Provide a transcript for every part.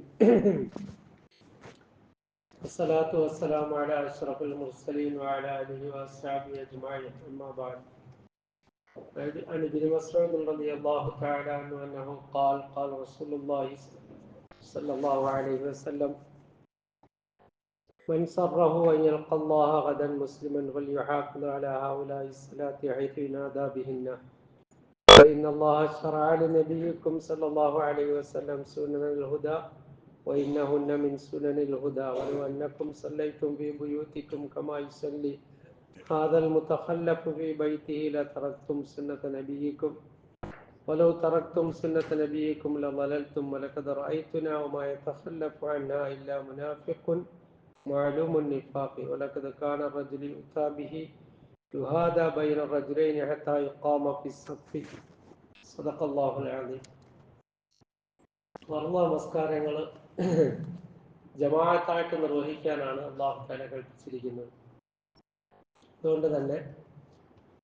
والصلاة والسلام على أشرف المرسلين وعلى آله وأصحابه أجمعين. أما بعد عن ابن مسعود رضي الله تعالى عنه أنه قال قال رسول الله صلى الله عليه وسلم من سره أن يلقى الله غدا مسلما فليحافظ على هؤلاء الصلاة حيث ينادى بهن. فإن الله شرع لنبيكم صلى الله عليه وسلم سنن الهدى وإنهن من سنن الهدى ولو أنكم صليتم في بيوتكم كما يصلي هذا المتخلف في بيته لتركتم سنة نبيكم ولو تركتم سنة نبيكم لضللتم ولقد رأيتنا وما يتخلف عنها إلا منافق معلوم النفاق ولقد كان الرجل يؤتى به يهادى بين الرجلين حتى يقام في الصف صدق الله العظيم വർണ്ണ നമസ്കാരങ്ങൾ ജമാഅത്തായിട്ട് നിർവഹിക്കാനാണ് അള്ളാഹു താല കൽപ്പിച്ചിരിക്കുന്നത്. അതുകൊണ്ട് തന്നെ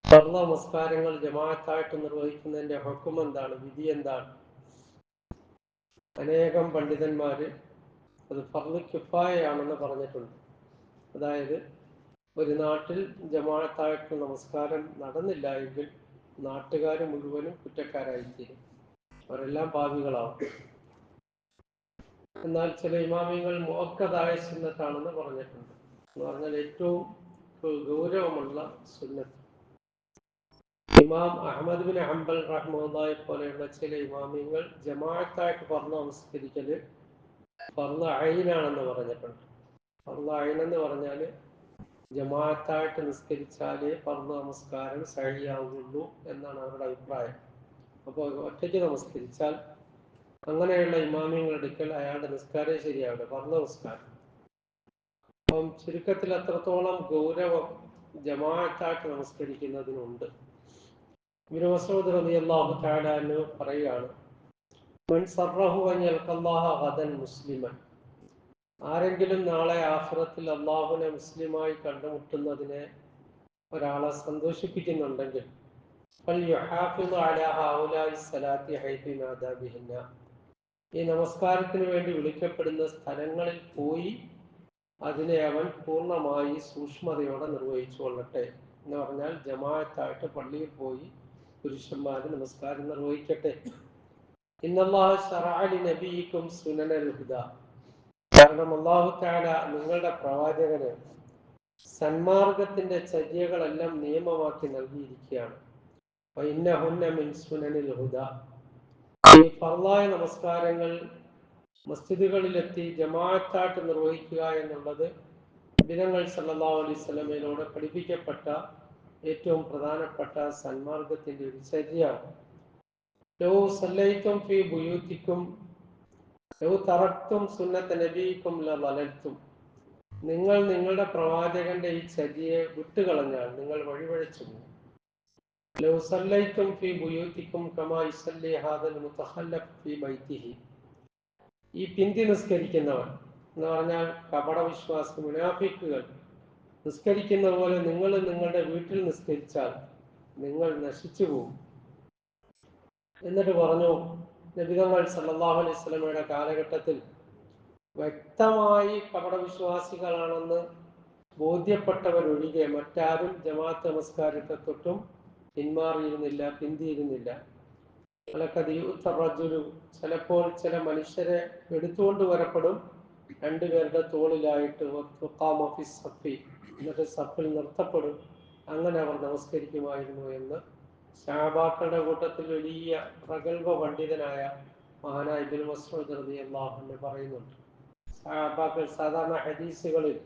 സർവ നമസ്കാരങ്ങൾ ജമാഅത്തായിട്ട് നിർവഹിക്കുന്നതിന്റെ ഹുക്കും എന്താണ് വിധി എന്താണ്? അനേകം പണ്ഡിതന്മാര് അത് കിഫായയാണെന്ന് പറഞ്ഞിട്ടുണ്ട്. അതായത് ഒരു നാട്ടിൽ ജമാഅത്തായിട്ട് നമസ്കാരം നടന്നില്ല എങ്കിൽ നാട്ടുകാർ മുഴുവനും കുറ്റക്കാരായിത്തീരും അവരെല്ലാം പാപികളാവും. എന്നാൽ ചില ഇമാമിയങ്ങൾ മോക്കതായ സുന്നത്താണെന്ന് പറഞ്ഞിട്ടുണ്ട്. എന്ന് പറഞ്ഞാൽ ഏറ്റവും ഗൗരവമുള്ള സുന്നത്ത്. ഇമാം അഹമ്മദ് ബിൻ ഹംബൽ റഹ്മുല്ലായെ പോലെയുള്ള ചില ഇമാമിയങ്ങൾ ജമാഅത്തായിട്ട് പറഞ്ഞു നമസ്കരിക്കൽ പറഞ്ഞു അയിനാണെന്ന് പറഞ്ഞിട്ടുണ്ട്. പറഞ്ഞു അയിനെന്ന് പറഞ്ഞാൽ ജമാഅത്തായിട്ട് നിസ്കരിച്ചാലേ പറഞ്ഞു നമസ്കാരം സഹിയാവുള്ളൂ എന്നാണ് അവരുടെ അഭിപ്രായം. അപ്പോൾ ഒറ്റയ്ക്ക് നമസ്കരിച്ചാൽ അങ്ങനെയുള്ള ഇമാമിങ്ങൾ എടുക്കൽ അയാളുടെ നിസ്കാരം ശരിയാവില്ല പറഞ്ഞ നിസ്കാരം. അപ്പം ചുരുക്കത്തിൽ അത്രത്തോളം ഗൗരവം ജമാഅത്തായിട്ട് നമസ്കരിക്കുന്നതിനുണ്ട്. ഇബ്നു പറയുകയാണ് മുസ്ലിമൻ. ആരെങ്കിലും നാളെ ആഹ്റത്തിൽ അള്ളാഹുനെ മുസ്ലിമായി കണ്ടുമുട്ടുന്നതിനെ ഒരാളെ സന്തോഷിപ്പിക്കുന്നുണ്ടെങ്കിൽ ഈ നമസ്കാരത്തിന് വേണ്ടി വിളിക്കപ്പെടുന്ന സ്ഥലങ്ങളിൽ പോയി അതിനെ അവൻ പൂർണമായി സൂക്ഷ്മതയോടെ നിർവഹിച്ചു കൊള്ളട്ടെ എന്ന് പറഞ്ഞാൽ ജമാഅത്തായിട്ട് പള്ളിയിൽ പോയി പുരുഷന്മാര് നമസ്കാരം നിർവഹിക്കട്ടെ. നബിക്കും സുനനൽ കാരണം അള്ളാഹു താല നിങ്ങളുടെ പ്രവാചകന് സന്മാർഗത്തിന്റെ ചര്യകളെല്ലാം നിയമമാക്കി നൽകിയിരിക്കുകയാണ്. ഈ ഫർലായ നമസ്കാരങ്ങൾ മസ്ജിദുകളിലെത്തി ജമാഅത്തായിട്ട് നിർവഹിക്കുക എന്നുള്ളത് ദിനങ്ങൾ സല്ലാ അലൈഹി സ്വലമയിലൂടെ പഠിപ്പിക്കപ്പെട്ട ഏറ്റവും പ്രധാനപ്പെട്ട സന്മാർഗത്തിന്റെ ഒരു ചര്യയാണ്. ലോ സല്ലയിക്കും ഫി ബുയൂത്തിക്കും ലോ തറക്തും സുന്നത്ത് നബിക്കും ലലത്തും നിങ്ങൾ നിങ്ങളുടെ പ്രവാചകന്റെ ഈ ചര്യയെ വിട്ടുകളഞ്ഞാൽ നിങ്ങൾ വഴിവഴിച്ചു പോകും. لو صليتم في بيوتكم كما يصلي هذا المتخلف في بيته ഈ പിന്തി നിസ്കരിക്കുന്നവൻ എന്ന് പറഞ്ഞാൽ കപട വിശ്വാസി മുനാഫിക്കുകൾ നിസ്കരിക്കുന്ന പോലെ നിങ്ങൾ നിങ്ങളുടെ വീട്ടിൽ നിസ്കരിച്ചാൽ നിങ്ങൾ നശിച്ചു പോകും എന്നിട്ട് പറഞ്ഞു നബിതങ്ങൾ സല്ലല്ലാഹു അലൈഹി സ്വലമയുടെ കാലഘട്ടത്തിൽ വ്യക്തമായി കപട വിശ്വാസികളാണെന്ന് ബോധ്യപ്പെട്ടവരൊഴികെ മറ്റാരും ജമാഅത്ത് നമസ്കാരത്തെ തൊട്ടും പിന്മാറിയിരുന്നില്ല പിന്തിയിരുന്നില്ല. റജുലു ചിലപ്പോൾ ചില മനുഷ്യരെ എടുത്തുകൊണ്ട് വരപ്പെടും. രണ്ടുപേരുടെ തോളിലായിട്ട് എന്നിട്ട് സഫിൽ നിർത്തപ്പെടും. അങ്ങനെ അവർ നമസ്കരിക്കുമായിരുന്നു എന്ന് ഷാബാക്കളുടെ കൂട്ടത്തിൽ വലിയ പ്രഗത്ഭ പണ്ഡിതനായ മഹാനായ ഇബിൻ മസ്ഊദ് റതി അള്ളാഹുന്ന് പറയുന്നുണ്ട്. ഷാബാക്കൾ സാധാരണ ഹദീസുകളിൽ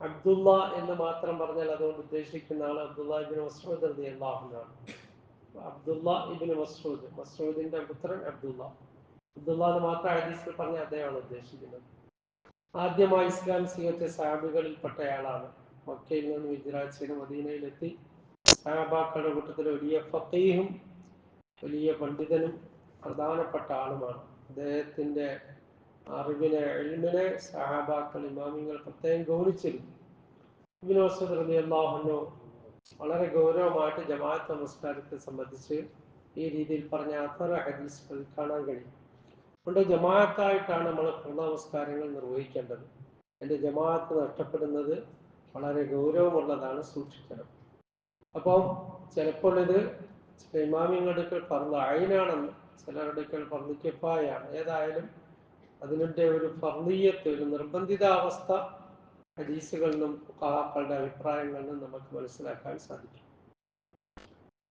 അബ്ദുള്ള എന്ന് മാത്രം പറഞ്ഞാൽ അതുകൊണ്ട് ഉദ്ദേശിക്കുന്ന ആൾ അബ്ദുള്ള ഇബിൻ മസ്റൂദ് റതി അള്ളാഹുനാണ് അബ്ദുള്ള ഇബിൻ മസ്റൂദ് മസ്റൂദിന്റെ പുത്രൻ അബ്ദുള്ള. അബ്ദുള്ള എന്ന് മാത്രം ഹദീസിൽ പറഞ്ഞാൽ അദ്ദേഹമാണ് ഉദ്ദേശിക്കുന്നത്. ആദ്യമായി ഇസ്ലാം സ്വീകരിച്ച സാബികളിൽപ്പെട്ടയാളാണ്. മക്കയിൽ നിന്ന് ചെയ്ത് മദീനയിലെത്തി. സാബാക്കളുടെ കൂട്ടത്തിൽ വലിയ ഫക്കീഹും വലിയ പണ്ഡിതനും പ്രധാനപ്പെട്ട ആളുമാണ്. അദ്ദേഹത്തിന്റെ അറിവിനെ എൽമിനെ സഹാബാക്കൾ ഇമാമിങ്ങൾ പ്രത്യേകം ഗൗനിച്ചിരുന്നു. അള്ളാഹുനു വളരെ ഗൗരവമായിട്ട് ജമാഅത്ത് നമസ്കാരത്തെ സംബന്ധിച്ച് ഈ രീതിയിൽ പറഞ്ഞ അത്ര ഹദീസുകൾ കാണാൻ കഴിയും. അതുകൊണ്ട് ജമാഅത്തായിട്ടാണ് നമ്മൾ നമസ്കാരങ്ങൾ നിർവഹിക്കേണ്ടത്. എന്റെ ജമാഅത്ത് നഷ്ടപ്പെടുന്നത് വളരെ ഗൗരവമുള്ളതാണ് സൂക്ഷിക്കണം. അപ്പം ചിലപ്പോൾ ഇത് ചില ഇമാമിങ്ങളുടെ പറഞ്ഞ അയിനാണെന്ന് ചിലരുടെ പറഞ്ഞ് കിഫായാണ്. ഏതായാലും അതിന്റെ ഒരു ഫർണീയത്ത് ഒരു നിർബന്ധിതാവസ്ഥ ഹദീസുകളിൽ നിന്നും കഹാക്കളുടെ അഭിപ്രായങ്ങളിൽ നിന്നും നമുക്ക് മനസ്സിലാക്കാൻ സാധിക്കും.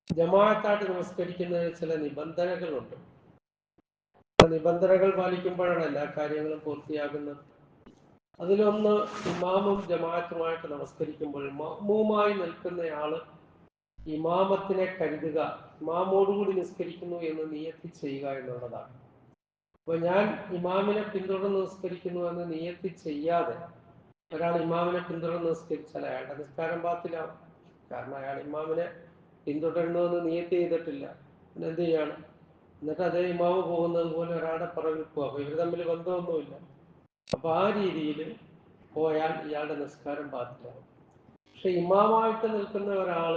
ജമാഅത്തായിട്ട് നമസ്കരിക്കുന്നതിന് ചില നിബന്ധനകളുണ്ട്. നിബന്ധനകൾ പാലിക്കുമ്പോഴാണ് എല്ലാ കാര്യങ്ങളും പൂർത്തിയാകുന്നത്. അതിലൊന്ന് ഇമാമും ജമാഅത്തുമായിട്ട് നമസ്കരിക്കുമ്പോൾ മഹ്മൂമായി നിൽക്കുന്നയാൾ ഇമാമത്തിനെ കരുതുക ഇമാമോടുകൂടി നിസ്കരിക്കുന്നു എന്ന് നിയത്തി ചെയ്യുക എന്നുള്ളതാണ്. അപ്പൊ ഞാൻ ഇമാമിനെ പിന്തുടർന്ന് നിസ്കരിക്കുന്നു എന്ന് നിയത്തി ചെയ്യാതെ ഒരാൾ ഇമാമിനെ പിന്തുടർന്ന് നിസ്കരിച്ചാൽ അയാളുടെ നിസ്കാരം പാത്തിലാവും കാരണം അയാൾ ഇമാമിനെ പിന്തുടരണമെന്ന് നിയത്തി ചെയ്തിട്ടില്ല. പിന്നെ എന്ത് ചെയ്യാണ്? എന്നിട്ട് അതേ ഇമാവ് പോകുന്നത് പോലെ ഒരാളുടെ പുറകിൽ അപ്പൊ ഇവർ തമ്മിൽ ബന്ധമൊന്നുമില്ല. അപ്പൊ ആ രീതിയിൽ പോയാൽ ഇയാളുടെ നിസ്കാരം പാത്തിലാവും പക്ഷെ ഇമാമായിട്ട് നിൽക്കുന്ന ഒരാൾ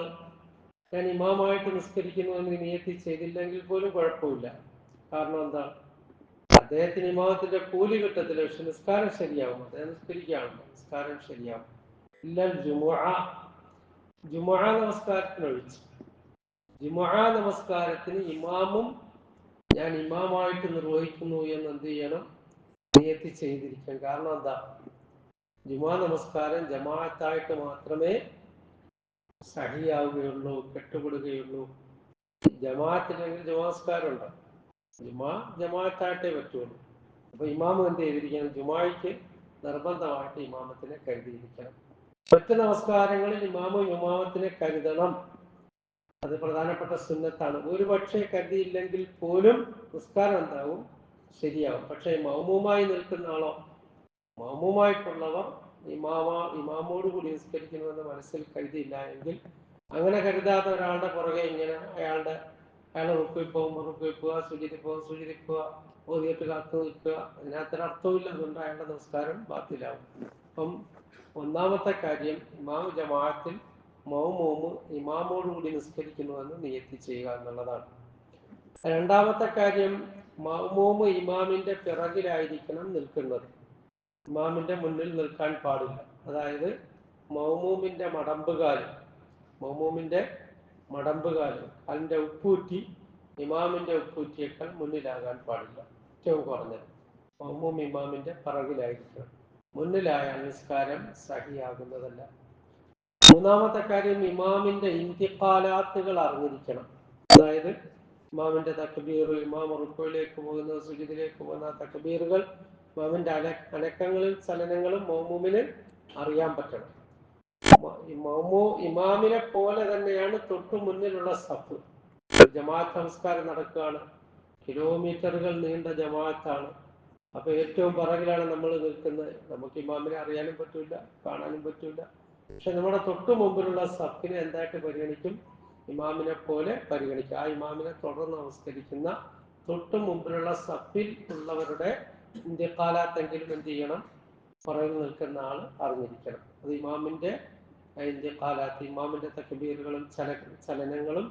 ഞാൻ ഇമാമായിട്ട് നിസ്കരിക്കുന്നു എന്ന് നിയത്തി ചെയ്തില്ലെങ്കിൽ പോലും കുഴപ്പമില്ല. കാരണം എന്താ? അദ്ദേഹത്തിന് ഇമാമത്തിന്റെ കൂലി കിട്ടത്തില്ല. പക്ഷെ നിസ്കാരം ശരിയാവും. അദ്ദേഹം നിസ്കരിക്കുകയാണല്ലോ നിസ്കാരം ശരിയാവും. ഇല്ല ജുമുഅ. ജുമുഅ നമസ്കാരത്തിന് ഒഴിച്ച്. ജുമുഅ നമസ്കാരത്തിന് ഇമാമും ഞാൻ ഇമാമായിട്ട് നിർവഹിക്കുന്നു എന്ന് എന്ത് ചെയ്യണം? നിയത്തി ചെയ്തിരിക്കാം കാരണം എന്താ? ജുമാ നമസ്കാരം ജമാഅത്തായിട്ട് മാത്രമേ സഹിയാവുകയുള്ളൂ കെട്ടുപെടുകയുള്ളൂ ജമാഅത്തിനെങ്കിൽ ജമാസ്കാരം ഉണ്ട് ജുമാ ജമാഅത്തായിട്ടേ പറ്റുള്ളൂ. അപ്പൊ ഇമാമ എന്ത് ചെയ്തിരിക്കണം? ജുമായിക്ക് നിർബന്ധമായിട്ട് ഇമാമത്തിനെ കരുതിയിരിക്കണം. മറ്റു നമസ്കാരങ്ങളിൽ ഇമാമും ഇമാമത്തിനെ കരുതണം. അത് പ്രധാനപ്പെട്ട സുന്നത്താണ്. ഒരു പക്ഷേ കരുതിയില്ലെങ്കിൽ പോലും നിസ്കാരം എന്താവും? ശരിയാവും. പക്ഷേ മൗമുമായി നിൽക്കുന്ന ആളോ മൗമുമായിട്ടുള്ളവർ ഇമാമ ഇമാമോട് കൂടി നിസ്കരിക്കണമെന്ന് മനസ്സിൽ കരുതിയില്ല എങ്കിൽ അങ്ങനെ കരുതാത്ത ഒരാളുടെ പുറകെ ഇങ്ങനെ അയാളുടെ അയാളെ റുക്കിൽ പോകുമ്പോൾ റുക്കിൽ പോവുക സുചിതി പോവുക സുചിതി പോവുക ഓതിയിട്ട് കാത്തു നിൽക്കുക. അതിനകത്തൊരു അർത്ഥമില്ല അതുകൊണ്ട് അയാളുടെ നമസ്കാരം ബാത്തിലാവും. അപ്പം ഒന്നാമത്തെ കാര്യം ഇമാം ജമാഅത്തിൽ മൗമോമ് ഇമാമോടുകൂടി നിസ്കരിക്കുന്നുവെന്ന് നിയത്തി ചെയ്യുക എന്നുള്ളതാണ്. രണ്ടാമത്തെ കാര്യം മൗമോമ് ഇമാമിന്റെ പിറകിലായിരിക്കണം നിൽക്കുന്നത്. ഇമാമിന്റെ മുന്നിൽ നിൽക്കാൻ പാടില്ല. അതായത് മൗമൂമിന്റെ മടമ്പുകാൽ മൗമൂമിന്റെ മടമ്പുകാൽ അതിന്റെ ഉപ്പൂറ്റി ഇമാമിന്റെ ഉപ്പൂറ്റിയേക്കാൾ മുന്നിലാകാൻ പാടില്ല. ഏറ്റവും കുറഞ്ഞത്. മമ്മൂം ഇമാമിന്റെ പിറകിലായിരിക്കണം. മുന്നിലായ നിസ്കാരം സഹിയാകുന്നതല്ല. മൂന്നാമത്തെ കാര്യം ഇമാമിന്റെ ഇന്ത്യക്കാലാത്തുകൾ അറിഞ്ഞിരിക്കണം. അതായത് ഇമാമിന്റെ തക്കബീർ ഇമാം റുക്കോയിലേക്ക് പോകുന്ന സുജിതിലേക്ക് പോകുന്ന തക്കബീറുകൾ ഇമാമിന്റെ അന അനക്കങ്ങളും ചലനങ്ങളും മോമൂമിന് അറിയാൻ പറ്റണം. ഇമാമിനെ പോലെ തന്നെയാണ് തൊട്ടു മുന്നിലുള്ള സഫ്. ജമാഅത്ത് സംസ്കാരം നടക്കുകയാണ്. കിലോമീറ്ററുകൾ നീണ്ട ജമാഅത്താണ്. അപ്പൊ ഏറ്റവും പിറകിലാണ് നമ്മൾ നിൽക്കുന്നത്. നമുക്ക് ഇമാമിനെ അറിയാനും പറ്റൂല കാണാനും പറ്റൂല. പക്ഷെ നമ്മുടെ തൊട്ടു മുമ്പിലുള്ള സഫിനെ എന്തായിട്ട് പരിഗണിക്കും? ഇമാമിനെ പോലെ പരിഗണിക്കും. ആ ഇമാമിനെ തുടർന്ന് നമസ്കരിക്കുന്ന തൊട്ടു മുമ്പിലുള്ള സഫിൽ ഉള്ളവരുടെ ഇന്ത്യക്കാലാത്തെങ്കിലും എന്ത് ചെയ്യണം? പുറകിൽ നിൽക്കുന്ന ആൾ അറിഞ്ഞിരിക്കണം. അത് ഇമാമിന്റെ ഇന്ത്യക്കാലാത്ത് ഇമാമിന്റെ തക്ബീറുകളും ചല ചലനങ്ങളും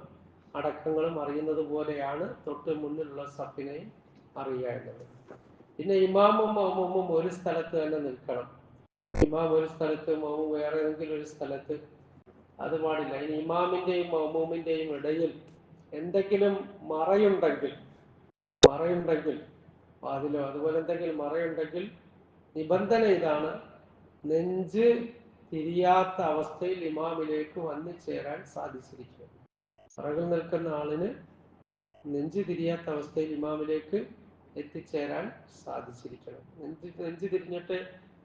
അടക്കങ്ങളും അറിയുന്നത് പോലെയാണ് തൊട്ട് മുന്നിലുള്ള സഫിനെയും അറിയേണ്ടത് പിന്നെ ഇമാമും മൗമും ഒരു സ്ഥലത്ത് തന്നെ നിൽക്കണം. ഇമാം ഒരു സ്ഥലത്ത് മൗമു വേറെ ഏതെങ്കിലും ഒരു സ്ഥലത്ത്. അത് പാടില്ല. ഇനി ഇമാമിന്റെയും മൗമൂമിന്റെയും ഇടയിൽ എന്തെങ്കിലും മറയുണ്ടെങ്കിൽ മറയുണ്ടെങ്കിൽ അതിലോ അതുപോലെ എന്തെങ്കിലും മറയുണ്ടെങ്കിൽ നിബന്ധന ഇതാണ് നെഞ്ച് തിരിയാത്ത അവസ്ഥയിൽ ഇമാമിലേക്ക് വന്നു ചേരാൻ സാധിച്ചിരിക്കുക പിറകിൽ നിൽക്കുന്ന ആളിന് നെഞ്ച് തിരിയാത്ത അവസ്ഥയിൽ ഇമാമിലേക്ക് എത്തിച്ചേരാൻ സാധിച്ചിരിക്കണം. നെഞ്ച് നെഞ്ച് തിരിഞ്ഞിട്ട്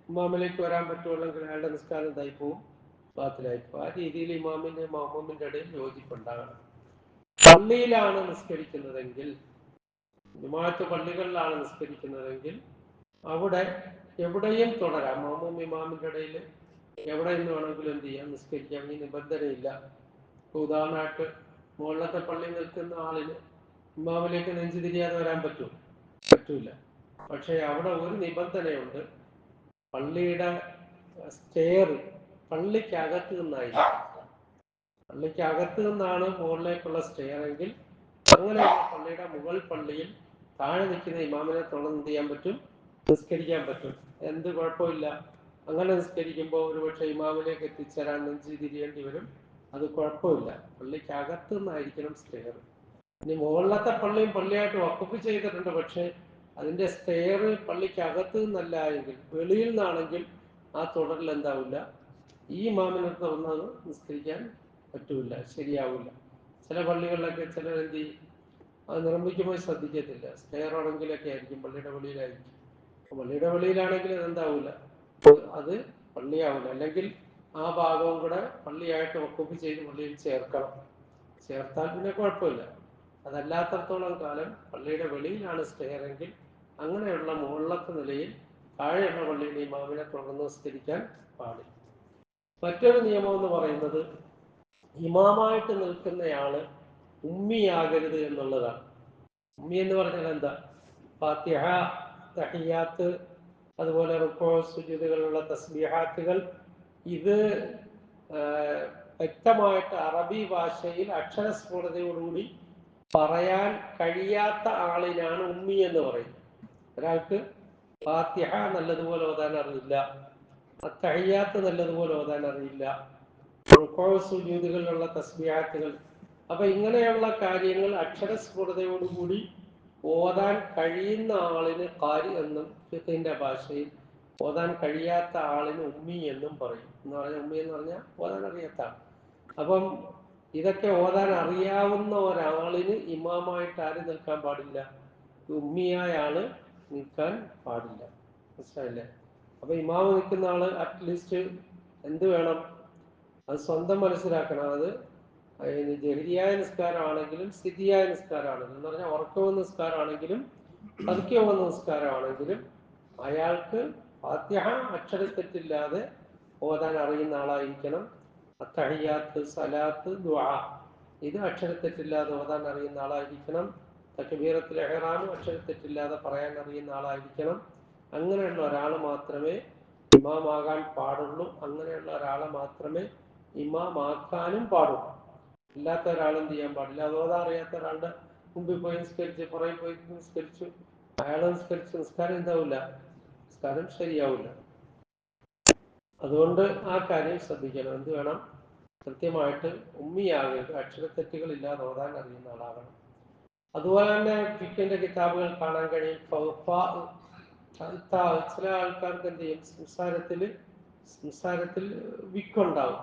ഇമാമിലേക്ക് വരാൻ പറ്റുള്ളെങ്കിൽ അയാളുടെ നിസ്കാരം ഇതായി പോവും? ബാത്തിലായി പോകും ആ രീതിയിൽ ഇമാമിന്റെ മാമൂമിന്റെ ഇടയിൽ യോജിപ്പുണ്ടാകണം. പള്ളിയിലാണ് നിസ്കരിക്കുന്നതെങ്കിൽ ജുമാഅത്ത് പള്ളികളിലാണ് നിസ്കരിക്കുന്നതെങ്കിൽ അവിടെ എവിടെയും തുടരാം. മാമൂം ഇമാമിന്റെ ഇടയിൽ എവിടെ നിന്ന് വേണമെങ്കിലും എന്ത് ചെയ്യാം? നിസ്കരിക്കാം. ഈ നിബന്ധനയില്ല. ഇപ്പൊ ഉദാഹരണമായിട്ട് മുകളിലത്തെ പള്ളി നിൽക്കുന്ന ആളിന് ഇമാമിലേക്ക് നെഞ്ചു തിരിയാതെ വരാൻ പറ്റൂ പറ്റൂല. പക്ഷെ അവിടെ ഒരു നിബന്ധനയുണ്ട്. പള്ളിയുടെ സ്റ്റെയർ പള്ളിക്കകത്ത് നിന്നായില്ല പള്ളിക്കകത്ത് നിന്നാണ് മുകളിലേക്കുള്ള സ്റ്റെയർ എങ്കിൽ അങ്ങനെയുള്ള പള്ളിയുടെ മുകൾ പള്ളിയിൽ താഴെ നിൽക്കുന്ന ഇമാമിനെ തുടർന്ന് ചെയ്യാൻ പറ്റും? നിസ്കരിക്കാൻ പറ്റും. എന്ത് കുഴപ്പമില്ല. അങ്ങനെ നിസ്കരിക്കുമ്പോൾ ഒരുപക്ഷെ ഇമാവിലേക്ക് എത്തിച്ചേരാൻ നെഞ്ചി തിരിയേണ്ടി വരും. അത് കുഴപ്പമില്ല. പള്ളിക്കകത്ത് നിന്നായിരിക്കണം സ്റ്റെയർ ഇനി മുകളിലത്തെ പള്ളിയും പള്ളിയായിട്ട് വക്കപ്പ് ചെയ്തിട്ടുണ്ട്. പക്ഷേ അതിന്റെ സ്റ്റെയർ പള്ളിക്കകത്ത് നിന്നല്ല എങ്കിൽ വെളിയിൽ നിന്നാണെങ്കിൽ ആ തുടരിൽ എന്താവില്ല? ഈ ഇമാമിനെ തുറന്നത് നിസ്കരിക്കാൻ പറ്റൂല ശരിയാവില്ല. ചില പള്ളികളിലൊക്കെ ചില എന്ത് അത് നിർമ്മിക്കുമ്പോൾ ശ്രദ്ധിക്കത്തില്ല. സ്റ്റെയർ ആണെങ്കിലൊക്കെ ആയിരിക്കും പള്ളിയുടെ വെളിയിലായിരിക്കും. പള്ളിയുടെ വെളിയിലാണെങ്കിൽ അതെന്താവില്ല? അത് പള്ളിയാവില്ല അല്ലെങ്കിൽ ആ ഭാഗവും കൂടെ പള്ളിയായിട്ട് ഒക്കുപ്പ് ചെയ്ത് പള്ളിയിൽ ചേർക്കണം. ചേർത്താൽ പിന്നെ കുഴപ്പമില്ല. അതല്ലാത്തടത്തോളം കാലം പള്ളിയുടെ വെളിയിലാണ് സ്റ്റെയറെങ്കിൽ അങ്ങനെയുള്ള മുകളിലത്തെ നിലയിൽ താഴെയുള്ള പള്ളിയുടെ ഇമാമിനെ തുടർന്ന് നിസ്കരിക്കാൻ പാടില്ല. മറ്റൊരു നിയമം എന്ന് പറയുന്നത് ഇമാമായിട്ട് നിൽക്കുന്നയാൾ ഉമ്മിയാകരുത് എന്നുള്ളതാണ്. ഉമ്മി എന്ന് പറഞ്ഞാൽ എന്താ? ഫാത്തിഹ തഹിയാത്ത് അതുപോലെ റുക്കോ സുജിതുകളുള്ള തസ്ബീഹാത്തുകൾ. ഇത് വ്യക്തമായിട്ട് അറബി ഭാഷയിൽ അക്ഷരസ്ഫുടതയോടുകൂടി പറയാൻ കഴിയാത്ത ആളിനാണ് ഉമ്മി എന്ന് പറയുന്നത്. ഒരാൾക്ക് ഫാത്തിഹ നല്ലതുപോലെ ഓതാൻ അറിയില്ല തഹിയാത്ത് നല്ലതുപോലെ ഓതാൻ അറിയില്ല സുജൂതുകളിലുള്ള തസ്ബീഹാത്തുകൾ. അപ്പൊ ഇങ്ങനെയുള്ള കാര്യങ്ങൾ അക്ഷരസ്ഫുടതയോടുകൂടി ഓതാൻ കഴിയുന്ന ആളിന് കാരി എന്നും ഫിഖിന്റെ ഭാഷയിൽ ഓതാൻ കഴിയാത്ത ആളിന് ഉമ്മി എന്നും പറയും. എന്ന് പറഞ്ഞാൽ ഉമ്മി എന്ന് പറഞ്ഞാൽ ഓതാൻ അറിയാത്ത ആൾ അപ്പം ഇതൊക്കെ ഓതാൻ അറിയാവുന്ന ഒരാളിന് ഇമാമായിട്ട് ആര് നിൽക്കാൻ പാടില്ല? ഉമ്മിയായ ആൾ നിൽക്കാൻ പാടില്ല. മനസ്സിലായില്ലേ? അപ്പൊ ഇമാമ് നിൽക്കുന്ന ആൾ അറ്റ്ലീസ്റ്റ് എന്ത് വേണം? അത് സ്വന്തം മനസ്സിലാക്കണം. അത് ജഹരിയായ നിസ്കാരമാണെങ്കിലും സ്ഥിതിയായ നിസ്കാരമാണെങ്കിലും എന്ന് പറഞ്ഞാൽ ഉറക്കമെന്ന നിസ്കാരമാണെങ്കിലും പതുക്കവും നിസ്കാരമാണെങ്കിലും അയാൾക്ക് ഫാത്തിഹ അക്ഷരത്തെറ്റില്ലാതെ ഓതാൻ അറിയുന്ന ആളായിരിക്കണം. അത്തഹിയാത്ത് സലാത്ത് ദ്വാ ഇത് അക്ഷരത്തെറ്റില്ലാതെ ഓതാൻ അറിയുന്ന ആളായിരിക്കണം. തക്ബീറത്തിൽ എഹ്റാമും അക്ഷരത്തെറ്റില്ലാതെ പറയാൻ അറിയുന്ന ആളായിരിക്കണം. അങ്ങനെയുള്ള ഒരാൾ മാത്രമേ ഇമാമാകാൻ പാടുള്ളൂ. അങ്ങനെയുള്ള ഒരാളെ മാത്രമേ ഇമാമാക്കാനും പാടുള്ളൂ. അല്ലാത്ത ഒരാൾ എന്ത് ചെയ്യാൻ പാടില്ല. അതോ അറിയാത്ത ഒരാളുടെ മുമ്പിൽ പോയി നിസ്കരിച്ച് പുറകെ പോയി നിസ്കരിച്ചു. അയാൾ നിസ്കരിച്ച് നിസ്കാരം എന്താവില്ല നിസ്കാരം ശരിയാവില്ല അതുകൊണ്ട് ആ കാര്യം ശ്രദ്ധിക്കണം. എന്ത് വേണം? കൃത്യമായിട്ട് ഉമ്മിയാകരുത് അക്ഷരത്തെറ്റുകൾ ഇല്ലാതെ ഓടാൻ അറിയുന്ന ആളാകണം. അതുപോലെ തന്നെ ഫിക്കിന്റെ കിതാബുകൾ കാണാൻ കഴിയും. ചില ആൾക്കാർക്ക് എന്ത് ചെയ്യും? സംസാരത്തിൽ സംസാരത്തിൽ വിക്കുണ്ടാവും.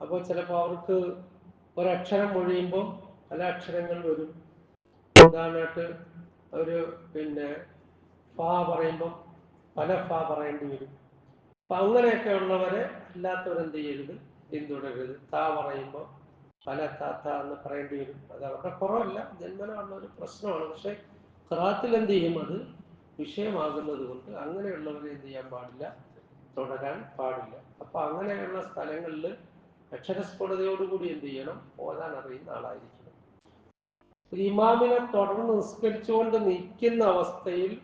അപ്പോൾ ചിലപ്പോൾ അവർക്ക് ഒരക്ഷരം ഒഴിയുമ്പോൾ പല അക്ഷരങ്ങൾ വരും. ഉദാഹരണമായിട്ട് ഒരു പിന്നെ ഫാ പറയുമ്പോൾ പല ഫാ പറയേണ്ടി വരും. അപ്പൊ അങ്ങനെയൊക്കെ ഉള്ളവരെ അല്ലാത്തവരെന്ത് ചെയ്യരുത്? പിന്തുടരരുത്. താ പറയുമ്പോൾ പല താത്ത എന്ന് പറയേണ്ടി വരും. അത് അവരുടെ കുറവല്ല ജന്മനമുള്ള ഒരു പ്രശ്നമാണ്. പക്ഷെ ഖറാത്തിൽ എന്ത് ചെയ്യും? അത് വിഷയമാകുന്നത് കൊണ്ട് അങ്ങനെയുള്ളവരെ എന്ത് ചെയ്യാൻ പാടില്ല? തുടരാൻ പാടില്ല. അപ്പൊ അങ്ങനെയുള്ള സ്ഥലങ്ങളിൽ അക്ഷരസ്ഫുടതയോടുകൂടി എന്ത് ചെയ്യണം? ഓതാൻ അറിയുന്ന ആളായിരിക്കണം. ഇമാമിനെ തുടർന്ന് നിസ്കരിച്ചുകൊണ്ട് നിൽക്കുന്ന അവസ്ഥയിൽ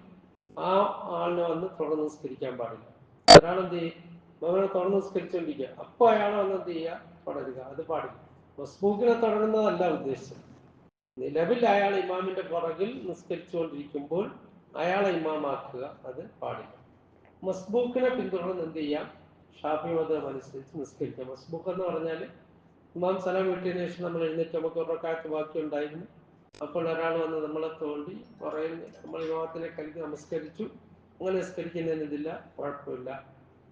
ആ ആളിനെ വന്ന് തുടർന്ന് നിസ്കരിക്കാൻ പാടില്ല. ഒരാൾ എന്ത് ചെയ്യും? ഇമാമിനെ തുടർന്ന് നിസ്കരിച്ചുകൊണ്ടിരിക്കുക. അപ്പൊ അയാൾ വന്ന് എന്ത് ചെയ്യുക? തുടരുക. അത് പാടില്ല. മസ്ബൂക്കിനെ തുടരുന്നതല്ല ഉദ്ദേശം നിലവിൽ അയാൾ ഇമാമിന്റെ പുറകിൽ നിസ്കരിച്ചുകൊണ്ടിരിക്കുമ്പോൾ അയാളെ ഇമാമാക്കുക അത് പാടില്ല. മസ്ബൂക്കിനെ പിന്തുടർന്ന് എന്ത് ചെയ്യാം? ഷാഫി മതം അനുസരിച്ച് നിസ്കരിക്കാം. മസ്ബുഖ് എന്ന് പറഞ്ഞാൽ ഇമാം സലാം വീട്ടിയതിനു ശേഷം നമ്മൾ എഴുന്നേറ്റ് നമുക്ക് ഉറക്കാത്ത ബാക്കി ഉണ്ടായിരുന്നു. അപ്പോൾ ഒരാൾ വന്ന് നമ്മളെ തോണ്ടി പറയും നമ്മൾ ഇമാമത്തിനെ കരുതി നമസ്കരിച്ചു. അങ്ങനെ നിസ്കരിക്കുന്നതിന് ഇതില്ല കുഴപ്പമില്ല.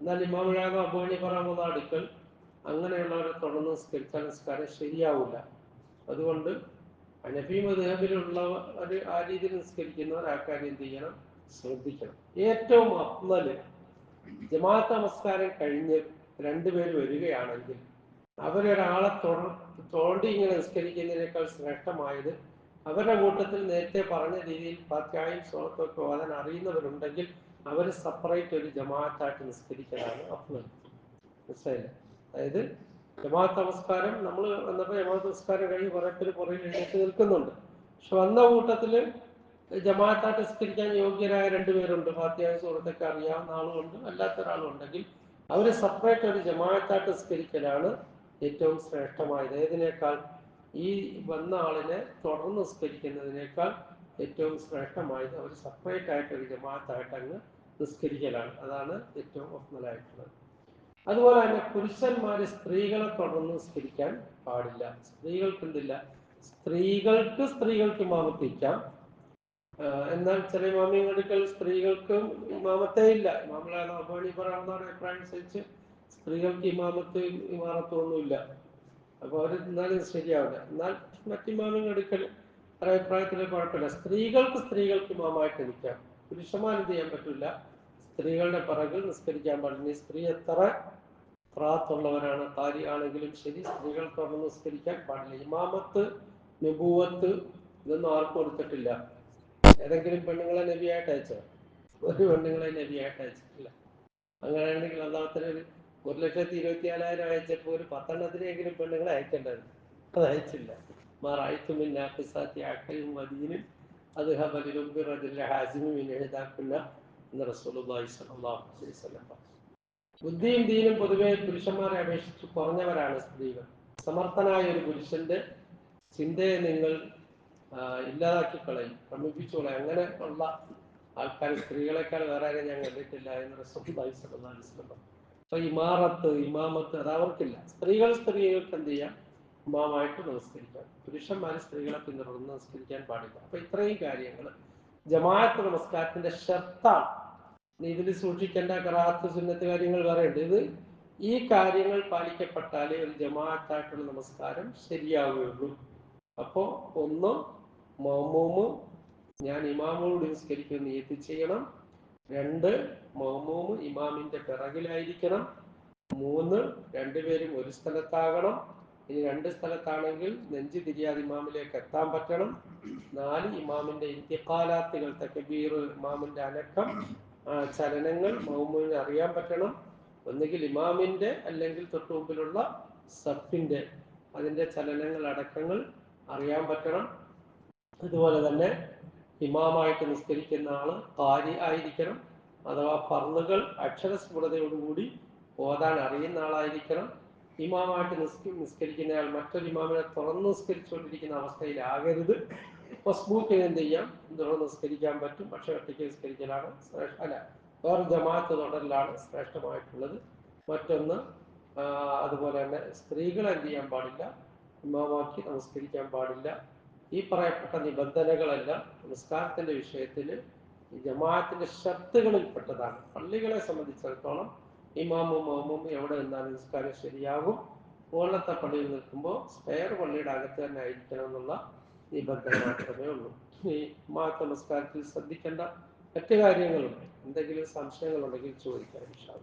എന്നാൽ ഇമാമിഴാകം അബോണി പറയാവുന്ന അടുക്കൽ അങ്ങനെയുള്ളവരെ തുടർന്ന് നിസ്കരിച്ചാൽ നിസ്കാരം ശരിയാവില്ല അതുകൊണ്ട് അനഫി മധുഹബിലുള്ള ഒരു ആ രീതിയിൽ നിസ്കരിക്കുന്നവർ ആ കാര്യം ചെയ്യണം? ശ്രദ്ധിക്കണം. ഏറ്റവും അഫ്ലല് ജമാഅത്ത് നമസ്കാരം കഴിഞ്ഞ് രണ്ടുപേര് വരികയാണെങ്കിൽ അവരൊരാളെ തുടർ തോണ്ടി ഇങ്ങനെ നിസ്കരിക്കുന്നതിനേക്കാൾ ശ്രേഷ്ഠമായത് അവരുടെ കൂട്ടത്തിൽ നേരത്തെ പറഞ്ഞ രീതിയിൽ പത്യായും സോളത്തൊക്കെ ഓതാൻ അറിയുന്നവരുണ്ടെങ്കിൽ അവർ സെപ്പറേറ്റ് ഒരു ജമാഅത്തായിട്ട് നിസ്കരിക്കലാണ് അപ്പോൾ മനസ്സിലായില്ലേ? അതായത് ജമാഅത്ത് നമസ്കാരം നമ്മൾ വന്നപ്പോൾ ജമാഅത്ത് നമസ്കാരം കഴിഞ്ഞ് കുറെ പേര് പുറകിൽ എഴുന്നേറ്റ് നിൽക്കുന്നുണ്ട്. പക്ഷെ വന്ന കൂട്ടത്തിൽ ജമാഅത്തായിട്ട് നിസ്കരിക്കാൻ യോഗ്യരായ രണ്ടുപേരുണ്ട്. ഫാത്തിയായ സുഹൃത്തൊക്കെ അറിയാവുന്ന ആളുമുണ്ട് അല്ലാത്ത ഒരാളും ഉണ്ടെങ്കിൽ അവരെ സെപ്പറേറ്റ് ഒരു ജമാഅത്തായിട്ട് നിസ്കരിക്കലാണ് ഏറ്റവും ശ്രേഷ്ഠമായത്. ഏതിനേക്കാൾ ഈ വന്ന ആളിനെ തുടർന്ന് നിസ്കരിക്കുന്നതിനേക്കാൾ ഏറ്റവും ശ്രേഷ്ഠമായത് അവർ സെപ്പറേറ്റ് ആയിട്ട് ഒരു ജമാഅത്തായിട്ട് അങ്ങ് നിസ്കരിക്കലാണ്. അതാണ് ഏറ്റവും ഒഫ്മലായിട്ടുള്ളത് അതുപോലെ തന്നെ പുരുഷന്മാര് സ്ത്രീകളെ തുടർന്ന് നിസ്കരിക്കാൻ പാടില്ല. സ്ത്രീകൾക്ക് എന്തില്ല സ്ത്രീകൾക്ക് സ്ത്രീകൾക്ക് ആഹ് എന്നാൽ ചില ഇമാമിയങ്ങടുക്കൽ സ്ത്രീകൾക്കും ഇമാമത്തെ ഇല്ല. ഇമാമുലാണ് അബാണി പറയാവുന്നവരുടെ അഭിപ്രായം അനുസരിച്ച് സ്ത്രീകൾക്ക് ഇമാമത്ത് ഇമാറത്തൊന്നുമില്ല അപ്പോൾ അവർ എന്നാലും ശരിയാവില്ല. എന്നാൽ മറ്റു ഇമാമിയങ്ങൾ അഭിപ്രായത്തിൽ കുഴപ്പമില്ല. സ്ത്രീകൾക്ക് സ്ത്രീകൾക്ക് ഇമാമായിട്ട് നിൽക്കാം. പുരുഷന്മാർ എന്ത് ചെയ്യാൻ പറ്റില്ല. സ്ത്രീകളുടെ പിറകിൽ നിസ്കരിക്കാൻ പാടില്ല. സ്ത്രീ എത്ര പ്രാത്തുള്ളവരാണ് താരി ആണെങ്കിലും ശരി സ്ത്രീകൾ തുറന്ന് നിസ്കരിക്കാൻ പാടില്ല. ഇമാമത്ത് നിബൂവത്ത് ഇതൊന്നും ആർക്കും കൊടുത്തിട്ടില്ല. ഏതെങ്കിലും പെണ്ണുങ്ങളെ നബിയായിട്ട് അയച്ചോ? ഒരു പെണ്ണുങ്ങളെ നബിയായിട്ട് അയച്ചിട്ടില്ല. അങ്ങനെയാണെങ്കിൽ അള്ളാഹത്തിന് ഒരു ഒരു ലക്ഷത്തി ഇരുപത്തി നാലായിരം അയച്ചപ്പോൾ ഒരു പത്തെണ്ണത്തിനെങ്കിലും പെണ്ണുങ്ങളെ അയക്കേണ്ടത് അത് അയച്ചില്ല. മദീനും അത് ഹബലിലും. ബുദ്ധിയും ദീനും പൊതുവെ പുരുഷന്മാരെ അപേക്ഷിച്ച് കുറഞ്ഞവരാണ് സ്ത്രീകൾ. സമർത്ഥനായ ഒരു പുരുഷന്റെ ചിന്തയെ നിങ്ങൾ ഇല്ലാതാക്കി കളയും. ഭ്രമിപ്പിച്ചോളെ അങ്ങനെ ഉള്ള ആൾക്കാർ സ്ത്രീകളെക്കാൾ വേറെ ആരെയും ഞാൻ കണ്ടിട്ടില്ല എന്ന് പറഞ്ഞു. അപ്പൊ ഇമാറത്ത് ഇമാമത്ത് അത് അവർക്കില്ല. സ്ത്രീകൾ സ്ത്രീകൾക്ക് എന്ത് ചെയ്യാം? ഇമാമായിട്ട് നമസ്കരിക്കാം. പുരുഷന്മാർ സ്ത്രീകളെ പിന്തുടർന്ന് നമസ്കരിക്കാൻ പാടില്ല. അപ്പൊ ഇത്രയും കാര്യങ്ങൾ ജമാഅത്ത് നമസ്കാരത്തിന്റെ ഇനി ഇതിൽ സൂക്ഷിക്കേണ്ട കറാത്ത് സുന്നത്ത് കാര്യങ്ങൾ പറയുന്നുണ്ട് ഇത് ഈ കാര്യങ്ങൾ പാലിക്കപ്പെട്ടാലേ ഒരു ജമാഅത്തായിട്ടുള്ള നമസ്കാരം ശരിയാവുകയുള്ളൂ. അപ്പോ ഒന്ന് മൗമൂമ് ഞാൻ ഇമാമോട് നിസ്കരിക്കുന്ന നീയത്ത് ചെയ്യണം. രണ്ട് മൗമൂമ് ഇമാമിന്റെ പിറകിലായിരിക്കണം. മൂന്ന് രണ്ടുപേരും ഒരു സ്ഥലത്താകണം. ഇനി രണ്ട് സ്ഥലത്താണെങ്കിൽ നെഞ്ച് തിരിയാതെ ഇമാമിലേക്ക് എത്താൻ പറ്റണം. നാല് ഇമാമിന്റെ ഇന്ത്യക്കാലാത്തുകൾ തക്കബീർ ഇമാമിന്റെ അനക്കം ചലനങ്ങൾ മൗമൂമിന് അറിയാൻ പറ്റണം. ഒന്നുകിൽ ഇമാമിന്റെ അല്ലെങ്കിൽ തൊട്ടു മുമ്പിലുള്ള സഫിന്റെ അതിന്റെ ചലനങ്ങൾ അടക്കങ്ങൾ അറിയാൻ പറ്റണം. അതുപോലെ തന്നെ ഇമാമായിട്ട് നിസ്കരിക്കുന്ന ആൾ കാരി ആയിരിക്കണം. അഥവാ ഫർളുകൾ അക്ഷരസ്ഫുടതയോടുകൂടി ഓതാൻ അറിയുന്ന ആളായിരിക്കണം. ഇമാമായിട്ട് നിസ്ക നിസ്കരിക്കുന്നയാൾ മറ്റൊരു ഇമാമിനെ തുറന്ന് നിസ്കരിച്ചുകൊണ്ടിരിക്കുന്ന അവസ്ഥയിലാകരുത്. മസ്ബൂക്കിന് എന്ത് ചെയ്യാം? തുറന്ന് നിസ്കരിക്കാൻ പറ്റും. പക്ഷെ ഒറ്റയ്ക്ക് നിസ്കരിക്കലാണ് ശ്രേഷ്ഠ അല്ല വേറെ ജമാഅത്ത് തുടരലാണ് ശ്രേഷ്ഠമായിട്ടുള്ളത്. മറ്റൊന്ന് അതുപോലെ തന്നെ സ്ത്രീകൾ എന്ത് ചെയ്യാൻ പാടില്ല? ഇമാമാക്കി നമസ്കരിക്കാൻ പാടില്ല. ഈ പറയപ്പെട്ട നിബന്ധനകളെല്ലാം നമസ്കാരത്തിന്റെ വിഷയത്തിൽ ജമാഅത്തിന്റെ ഷർത്തുകളിൽ പെട്ടതാണ് പള്ളികളെ സംബന്ധിച്ചിടത്തോളം ഇമാമും മാമും എവിടെ നിന്നാലും നിസ്കാരം ശരിയാകും മുകളിലത്തെ പള്ളിയിൽ നിൽക്കുമ്പോൾ സ്പെയർ പള്ളിയുടെ അകത്ത് തന്നെ ആയിരിക്കണം എന്നുള്ള നിബന്ധന മാത്രമേ ഉള്ളൂ. ഈ മാത്ത നമസ്കാരത്തിൽ ശ്രദ്ധിക്കേണ്ട മറ്റു കാര്യങ്ങളുണ്ട്. എന്തെങ്കിലും സംശയങ്ങളുണ്ടെങ്കിൽ ചോദിക്കാൻ അല്ലാ.